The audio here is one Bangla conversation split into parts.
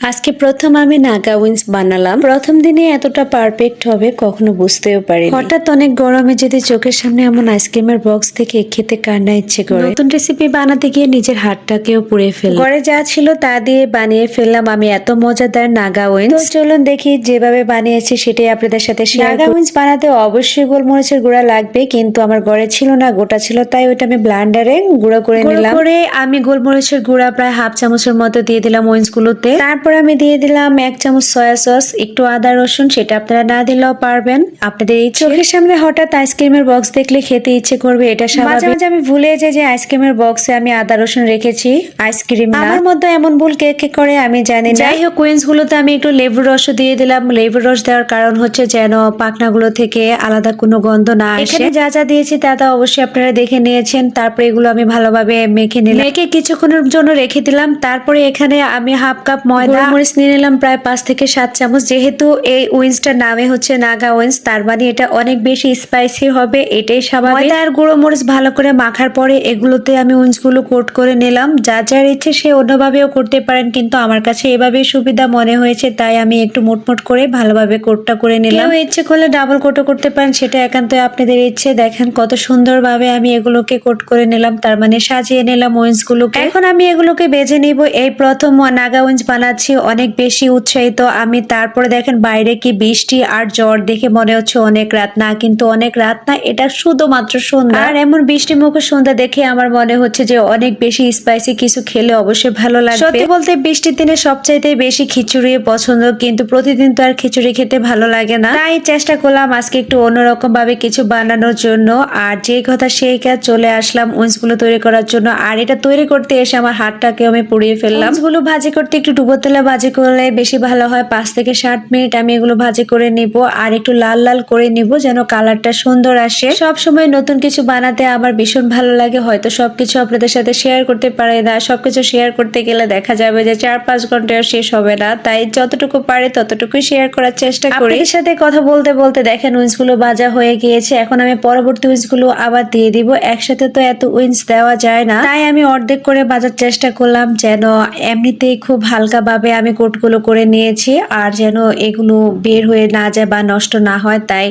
আজকে প্রথম আমি নাগা উইন্স বানালাম। প্রথম দিনে এতটা পারফেক্ট হবে কখনো বুঝতেও পারি হঠাৎ অনেক গরমে যদি চোখের সামনে এমন আইসক্রিমের বক্স থেকে খেতে কার না ইচ্ছে করে। নতুন রেসিপি বানাতে গিয়ে নিজের হাতটাকেও পুড়ে ফেল ঘরে যা ছিল তা দিয়ে বানিয়ে ফেললাম আমি এত মজাদার নাগা উইন্স তো চলুন দেখি যেভাবে বানিয়েছি সেটাই আপনাদের সাথে নাগা উইন্স বানাতে অবশ্যই গোলমরিচের গুঁড়া লাগবে কিন্তু আমার ঘরে ছিল না গোটা ছিল তাই ওইটা আমি ব্লান্ডারে গুঁড়ো করে নিলাম। করে আমি গোলমরিচের গুঁড়া প্রায় হাফ চামচের মতো দিয়ে দিলাম উইন্স গুলোতে তারপর আমি দিয়ে দিলাম এক চামচ সয়া সস একটু আদা রসুন সেটা আপনারা না দিলেও পারবেন। আপনাদের এই চোখের সামনে হঠাৎ আইসক্রিমের বক্স দেখলে খেতে ইচ্ছে করবে এটা স্বাভাবিক। মাঝে আমি ভুলে যাই যে আইসক্রিমের বক্সে আমি আদা রসুন রেখেছি আইসক্রিম আমার মধ্যে এমন ভুল কে কে করে আমি জানি যাই হোক কুইন্স গুলোতে আমি একটু লেবুর রসও দিয়ে দিলাম। লেবুর রস দেওয়ার কারণ হচ্ছে যেন পাখনাগুলো থেকে আলাদা কোনো গন্ধ না আসে। এখানে যা যা দিয়েছি তা তা অবশ্যই আপনারা দেখে নিয়েছেন। তারপরে এগুলো আমি ভালোভাবে মেখে নিলাম। মেখে কিছুক্ষণের জন্য রেখে দিলাম। তারপরে এখানে আমি হাফ কাপ ময়দা মরিচ নিয়ে নিলাম প্রায় পাঁচ থেকে সাত চামচ। যেহেতু এই উইন্সটার নামে হচ্ছে নাগা উইন্স তার মানে এটা অনেক বেশি স্পাইসি হবে এটাই স্বাভাবিক। আর গুঁড়ো মরিচ ভালো করে মাখার পরে এগুলোতে আমি উইন্সগুলো কোট করে নিলাম। যা যার ইচ্ছে সে অন্যভাবেও করতে পারেন কিন্তু আমার কাছে এভাবেই সুবিধা মনে হয়েছে তাই আমি একটু মোটমোট করে ভালোভাবে কোটটা করে নিলাম। ইচ্ছে করলে ডাবল কোটও করতে পারেন সেটা একান্ত আপনাদের ইচ্ছে। দেখেন কত সুন্দরভাবে আমি এগুলোকে কোট করে নিলাম তার মানে সাজিয়ে নিলাম উইন্স গুলোকে এখন আমি এগুলোকে বেজে নিব। এই প্রথম নাগা উইন্স বানাচ্ছি। অনেক বেশি উৎসাহিত। আমি তারপরে দেখেন বাইরে কি বৃষ্টি আর জ্বর দেখে মনে হচ্ছে অনেক রাত। না, কিন্তু অনেক রাত না, এটা শুধুমাত্র সন্ধ্যা। আর এমন বৃষ্টি মুখে সন্ধ্যা দেখে আমার মনে হচ্ছে যে অনেক বেশি স্পাইসি কিছু খেলে অবশ্যই ভালো লাগবে। সত্যি বলতে বৃষ্টির দিনে সবচাইতে বেশি খিচুড়ি পছন্দ, কিন্তু প্রতিদিন তো আর খিচুড়ি খেতে ভালো লাগে না। তাই চেষ্টা করলাম আজকে একটু অন্যরকম ভাবে কিছু বানানোর জন্য। আর যে কথা সেই কাজ চলে আসলাম উইন্সগুলো তৈরি করার জন্য। আর এটা তৈরি করতে এসে আমার হাতটাকে আমি পুড়িয়ে ফেললাম। গুলো ভাজি করতে একটু ডুবো তেলে ভাজি করলে বেশি ভালো হয়। পাঁচ থেকে ষাট মিনিট আমি এগুলো ভাজি করে নিব আর একটু লাল লাল করে নিব যেন কালারটা সুন্দর আসে। সব সময় নতুন কিছু বানাতে আমার ভীষণ ভালো লাগে। হয়তো সবকিছু আপনাদের সাথে শেয়ার করতে পারে না। সবকিছু শেয়ার করতে গেলে দেখা যাবে যে চার পাঁচ ঘন্টায় শেষ হবে না। তাই যতটুকু পারে ততটুকুই শেয়ার করার চেষ্টা করি। আপনাদের সাথে কথা বলতে বলতে দেখেন উইন্সগুলো ভাজা হয়ে গিয়েছে। এখন আমি পরবর্তী উইন্সগুলো আবার দিয়ে দিব। একসাথে তো এত উইন্স দেওয়া যায় না। তাই আমি অর্ধেক করে বাজার চেষ্টা করলাম যেন এমনিতেই খুব হালকা ভাবে আমি কোটগুলো করে নিয়েছি আর যেন এগুলো বের হয়ে না যায় বা নষ্ট না হয় তাই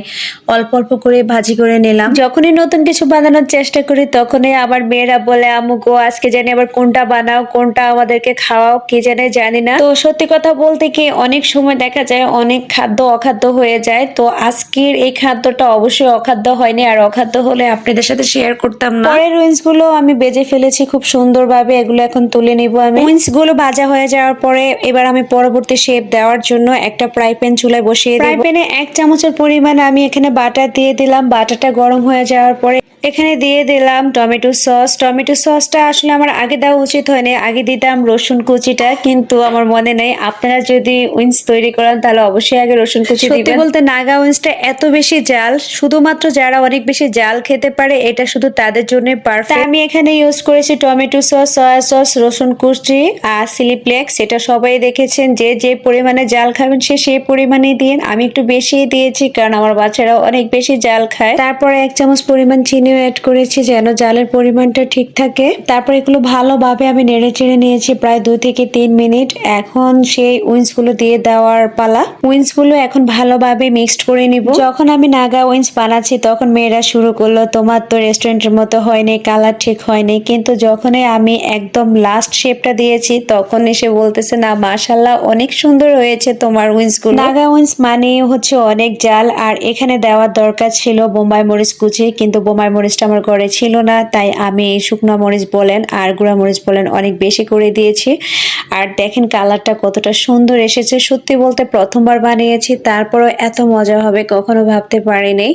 অল্প অল্প করে ভাজি করে নিলাম। যখনই নতুন কিছু বানানোর চেষ্টা করি তখনই আবার মেয়েরা বলে আমুকো আজকে জানি আবার কোনটা বানাও কোনটা আমাদেরকে খাওয়াও কি জানে জানি না। তো সত্যি কথা বলতে কি অনেক সময় দেখা যায় অনেক খাদ্য অখাদ্য হয়ে যায়। তো আজকের এই খাদ্যটা অবশ্যই অখাদ্য হয়নি আর অখাদ্য হলে আপনাদের সাথে শেয়ার করতাম না। পরের উইন্সগুলো আমি বেজে ফেলেছি খুব সুন্দরভাবে এগুলো এখন তুলে নিব আমি। উইন্সগুলো ভাজা হয়ে যাওয়ার পরে এবার আমি পরবর্তী শেপ দেওয়ার জন্য একটা ফ্রাই প্যান চুলায় বসিয়ে ফ্রাই প্যানে এক চামচের পরিমাণ আমি এখানে বাটার দিয়ে দিলাম। বাটারটা গরম হয়ে যাওয়ার পরে এখানে দিয়ে দিলাম টমেটো সস। টমেটো সসটা আসলে আমার আগে দেওয়া উচিত হয়নি। আগে দিতাম রসুন কুচিটা কিন্তু আমার মনে নেই। আপনারা যদি উইন্স তৈরি করেন তাহলে অবশ্যই আগে রসুন কুচি দিবেন। বলতে নাগা উইন্সটা এত বেশি জাল শুধুমাত্র যারা অনেক বেশি জাল খেতে পারে এটা শুধু তাদের জন্য পারফেক্ট আমি এখানে ইউজ করেছি টমেটো সস সয়া সস রসুন কুচি আর সিলিপ্লেক্স এটা সবাই দেখেছেন যে যে পরিমাণে জাল খাবেন সে সেই পরিমাণে দিন। আমি একটু বেশি দিয়েছি কারণ আমার বাচ্চারা অনেক বেশি জাল খায়। তারপরে এক চামচ পরিমাণ চিনিও অ্যাড করেছি যেন জালের পরিমাণটা ঠিক থাকে। তারপর এগুলো ভালোভাবে আমি নেড়ে চেড়ে নিয়েছি প্রায় দুই থেকে তিন মিনিট। এখন সেই উইন্সগুলো দিয়ে দেওয়ার পালা। উইন্সগুলো এখন ভালোভাবে মিক্সড করে নিব। যখন আমি নাগা উইন্স বানাচ্ছি তখন মেয়েরা শুরু করল, তোমার তো রেস্টুরেন্টের মতো হয়নি, কালার ঠিক হয়নি। কিন্তু যখনই আমি একদম লাস্ট শেপটা দিয়েছি তখন এসে বলতেছে, না মাশাল্লাহ অনেক সুন্দর হয়েছে তোমার উইন্সগুলো। নাগা উইন্স মানে হচ্ছে অনেক জাল, আর এখানে দেওয়ার দরকার ছিল বোম্বাই মরিচ কুচি, কিন্তু বোম্বাই মরিচটা আমার ঘরে ছিল না, তাই আমি শুকনো মরিচ বলেন আর গুঁড়া মরিচ বলেন অনেক বেশি করে দিয়েছি। আর দেখেন কালারটা কতটা সুন্দর এসেছে, সত্যি বলতে প্রথমবার বানিয়েছি, তারপরও এত মজা হবে কখনো ভাবতে পারিনি।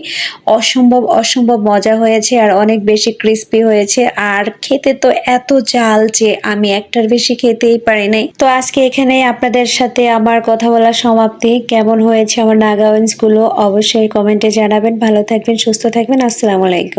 অসম্ভব অসম্ভব মজা হয়েছে আর অনেক বেশি ক্রিস্পি হয়েছে। আর খেতে তো এত জাল যে আমি একটার বেশি খেতেই পারি নাই তো আজকে এখানে আপনাদের সাথে আমার কথা বলা সমাপ্তি। কেমন হয়েছে আমার নাগাওয়েন্সগুলো অবশ্যই কমেন্টে জানাবেন। ভালো থাকবেন, সুস্থ থাকবেন। আসসালামু আলাইকুম।